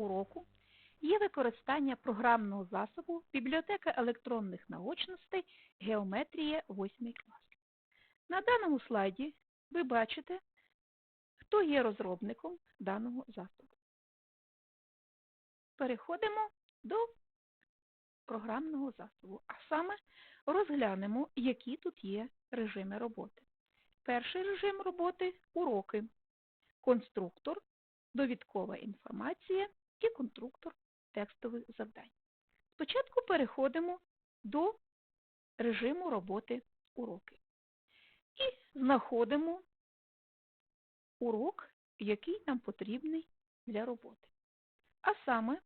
уроку є використання програмного засобу Бібліотека електронних наочностей Геометрія 8 клас. На даному слайді ви бачите, хто є розробником даного засобу. Переходимо до програмного засобу, а саме розглянемо, які тут є режими роботи. Перший режим роботи уроки, конструктор, довідкова інформація і конструктор текстових завдань. Спочатку переходимо до режиму роботи уроки. І знаходимо урок, який нам потрібний для роботи. А саме,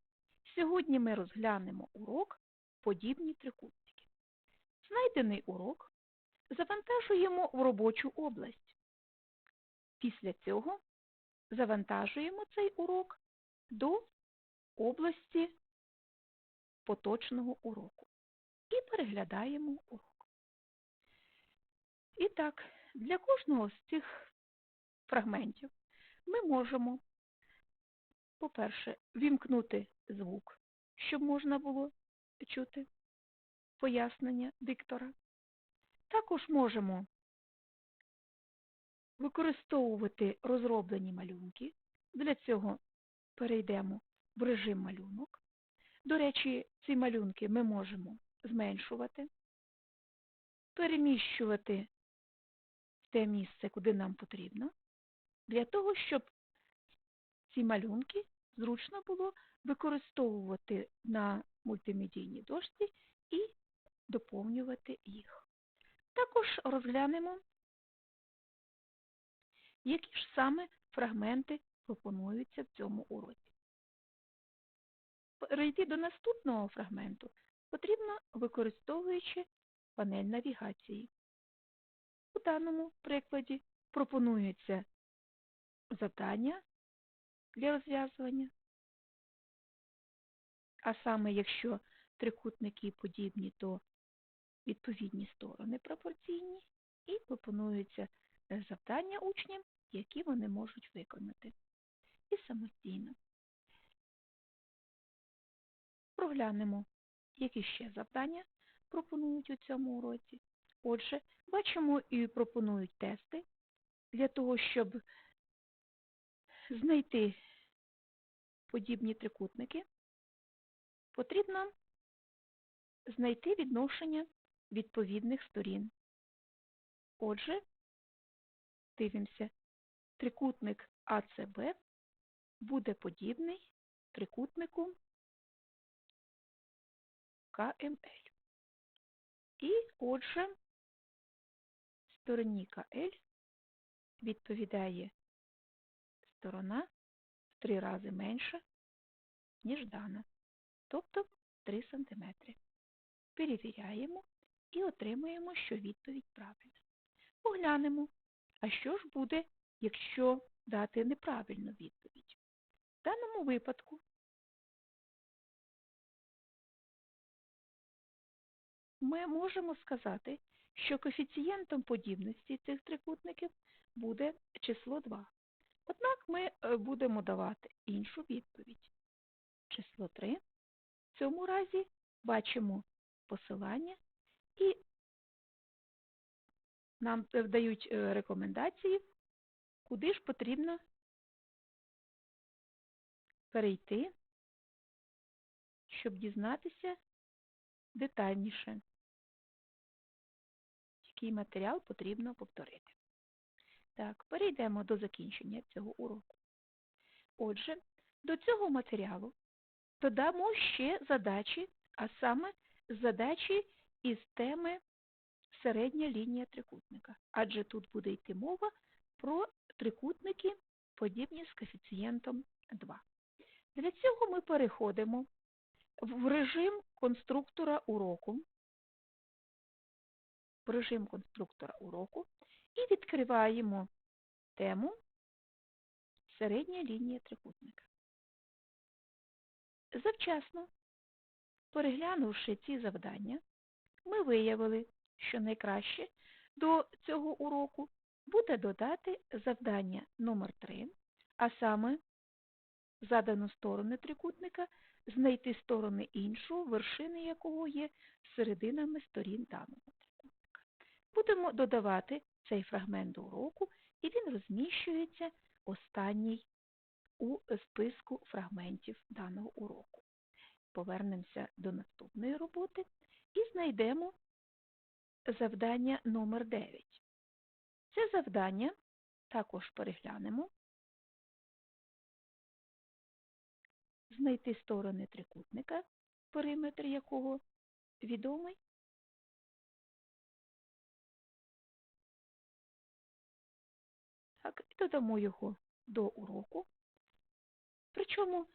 сьогодні ми розглянемо урок подібні трикутники. Знайдений урок завантажуємо в робочу область. Після цього завантажуємо цей урок до області поточного уроку і переглядаємо урок. І так, для кожного з цих фрагментів ми можемо, по-перше, вімкнути звук, щоб можна було чути пояснення диктора. Також можемо використовувати розроблені малюнки. Для цього перейдемо в режим малюнок. До речі, ці малюнки ми можемо зменшувати, переміщувати в те місце, куди нам потрібно, для того, щоб ці малюнки зручно було використовувати на мультимедійній дошці і доповнювати їх. Також розглянемо, які ж саме фрагменти пропонуються в цьому уроці. Перейти до наступного фрагменту потрібно, використовуючи панель навігації. У даному прикладі пропонується завдання для розв'язування, а саме, якщо трикутники подібні, то відповідні сторони пропорційні і пропонуються завдання учням, які вони можуть виконати і самостійно. Проглянемо, які ще завдання пропонують у цьому уроці. Отже, бачимо і пропонують тести для того, щоб знайти подібні трикутники, потрібно знайти відношення відповідних сторін. Отже, дивимося, трикутник АЦБ буде подібний трикутнику КМЛ. І, отже, стороні КЛ відповідає сторона в три рази менша, ніж дана, тобто 3 см. Перевіряємо і отримуємо, що відповідь правильна. Поглянемо, а що ж буде, якщо дати неправильну відповідь. В даному випадку ми можемо сказати, що коефіцієнтом подібності цих трикутників буде число 2. Однак ми е, будемо давати іншу відповідь. Число 3. В цьому разі бачимо посилання і нам дають е, рекомендації, куди ж потрібно перейти, щоб дізнатися детальніше, який матеріал потрібно повторити. Так, перейдемо до закінчення цього уроку. Отже, до цього матеріалу додамо ще задачі, а саме задачі із теми середня лінія трикутника, адже тут буде йти мова про трикутники, подібні з коефіцієнтом 2. Для цього ми переходимо в режим конструктора уроку, режим конструктора уроку і відкриваємо тему середня лінія трикутника. Завчасно, переглянувши ці завдання, ми виявили, що найкраще до цього уроку буде додати завдання номер 3 а саме задану сторону трикутника, знайти сторони іншого, вершини якого є серединами сторін даного. Будемо додавати цей фрагмент до уроку, і він розміщується останній у списку фрагментів даного уроку. Повернемося до наступної роботи і знайдемо завдання номер 9. Це завдання також переглянемо. Знайти сторони трикутника, периметр якого відомий. Додамо його до уроку. Причому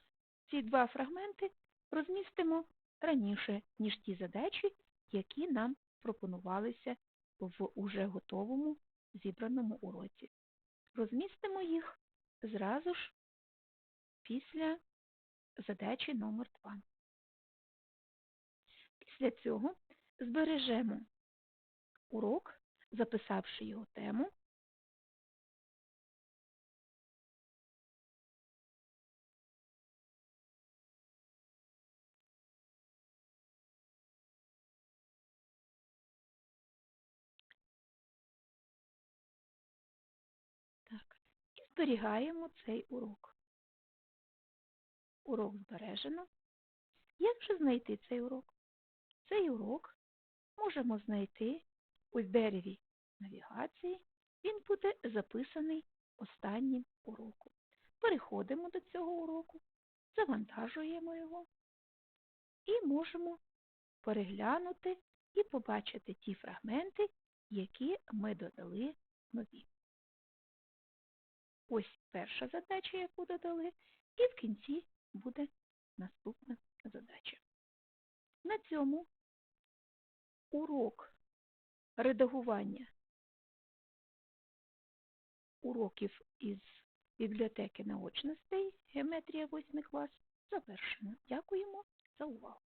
ці два фрагменти розмістимо раніше, ніж ті задачі, які нам пропонувалися в уже готовому зібраному уроці. Розмістимо їх зразу ж після задачі номер 2. Після цього збережемо урок, записавши його тему. Зберігаємо цей урок. Урок збережено. Як же знайти цей урок? Цей урок можемо знайти у дереві навігації. Він буде записаний останнім уроком. Переходимо до цього уроку, завантажуємо його і можемо переглянути і побачити ті фрагменти, які ми додали нові. Ось перша задача, яку додали, і в кінці буде наступна задача. На цьому урок редагування уроків із бібліотеки наочностей Геометрія 8 клас завершено. Дякуємо за увагу.